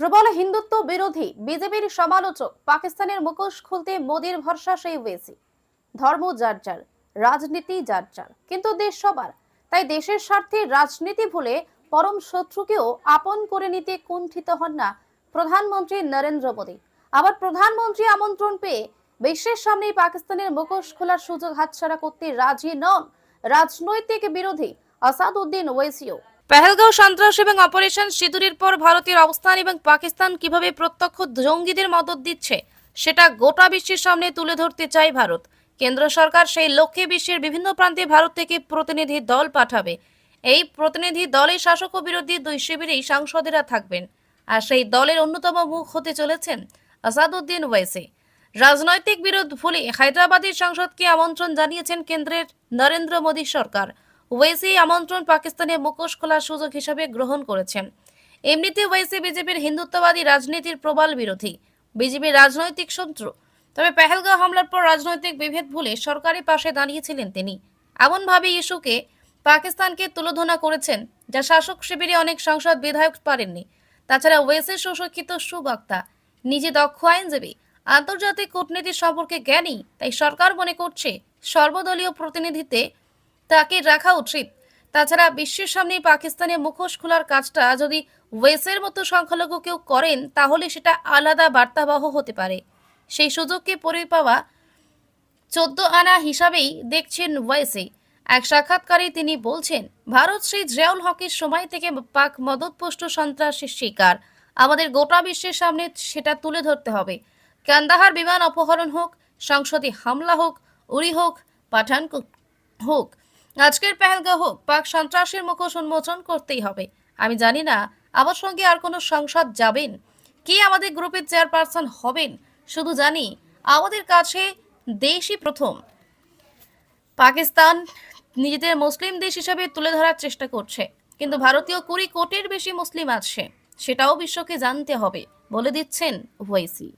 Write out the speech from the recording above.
প্রবল হিন্দুত্ব বিরোধী বিজেপির সমালোচক পাকিস্তানের মুখোশ খুলতে মোদির ভরসা সেই ওয়েসি। ধর্ম যার যার, রাজনীতি যার যার, কিন্তু দেশ সবার। তাই দেশের স্বার্থে রাজনীতি ভুলে পরম শত্রুকেও আপন করে নিতে কুণ্ঠিত হন না প্রধানমন্ত্রী নরেন্দ্র মোদী। আবার প্রধানমন্ত্রী আমন্ত্রণ পেয়ে বিশ্বের সামনে পাকিস্তানের মুখোশ খোলার সুযোগ হাতছাড়া করতে রাজি নন রাজনৈতিক বিরোধী আসাদ উদ্দিন ওয়েসিও। পেহেলগাঁও সন্ত্রাস এবং অপারেশন সিঁদুরের পর ভারতের অবস্থান এবং পাকিস্তান কীভাবে প্রত্যক্ষ জঙ্গিদের মদত দিচ্ছে, সেটা গোটা বিশ্বের সামনে তুলে ধরতে চায় ভারত। কেন্দ্র সরকার সেই লক্ষ্যে বিশ্বের বিভিন্ন প্রান্তে ভারত থেকে প্রতিনিধি দল পাঠাবে। এই প্রতিনিধি দলে শাসক ও বিরোধী দুই শিবিরেই সাংসদেরা থাকবেন। আর সেই দলের অন্যতম মুখ হতে চলেছেন আসাদুদ্দিন ওয়াইসি রাজনৈতিক বিরোধ ভুলে হায়দ্রাবাদের সংসদকে আমন্ত্রণ জানিয়েছেন কেন্দ্রের নরেন্দ্র মোদী সরকার। ওয়েসি আমন্ত্রণ পাকিস্তানে মুখোশ খোলার সুযোগ হিসেবে গ্রহণ করেছেন। এমনিতে ওয়েসি বিজেপির হিন্দুত্ববাদী রাজনীতির প্রবল বিরোধী। বিজেপির রাজনৈতিক শত্রু। তবে পেহেলগাঁও হামলার পর রাজনৈতিক বিভেদ ভুলে সরকারি পাশে দাঁড়িয়েছিলেন তিনি। এমনভাবে ইস্যুকে পাকিস্তানকে তুলোধনা করেছেন, যা শাসক শিবিরে অনেক সংসদ বিধায়ক পারেননি। তাছাড়া ওয়েসের সুশিক্ষিত সুবক্তা, নিজে দক্ষ আইনজীবী, আন্তর্জাতিক কূটনীতি সম্পর্কে জ্ঞানী, তাই সরকার মনে করছে সর্বদলীয় প্রতিনিধিতে তাকে রাখা উচিত। তাছাড়া বিশ্বের সামনে পাকিস্তানে মুখোশ খোলার কাজটা যদি ওয়েসের মতো সংখ্যালঘু কেউ করেন, তাহলে সেটা আলাদা বার্তাবহ হতে পারে। সেই সুযোগকে পরে পাওয়া চোদ্দ আনা হিসাবেই দেখছেন ওয়েসে। এক সাক্ষাৎকারে তিনি বলছেন, ভারত সেই জিয়াউল হকের সময় থেকে পাক মদতপুষ্ট সন্ত্রাসের শিকার। আমাদের গোটা বিশ্বের সামনে সেটা তুলে ধরতে হবে। কান্দাহার বিমান অপহরণ হোক, সংসদে হামলা হোক, উড়ি হোক পাঠানকোট হোক। আজকের পেহেলগা হোক, পাক সন্ত্রাসের মুখোশ উন্মোচন করতেই হবে। আমি জানি না, আমার সঙ্গে আর কোনো সংসদ যাবেন? কে আমাদের গ্রুপের চেয়ারপারসন হবেন? শুধু জানি, আমাদের কাছে দেশই প্রথম। পাকিস্তান নিজেদের মুসলিম দেশ হিসাবে তুলে ধরার চেষ্টা করছে। কিন্তু ভারতীয় কুড়ি কোটির বেশি মুসলিম আছে, সেটাও বিশ্বকে জানতে হবে, বলে দিচ্ছেন ওয়াইসি।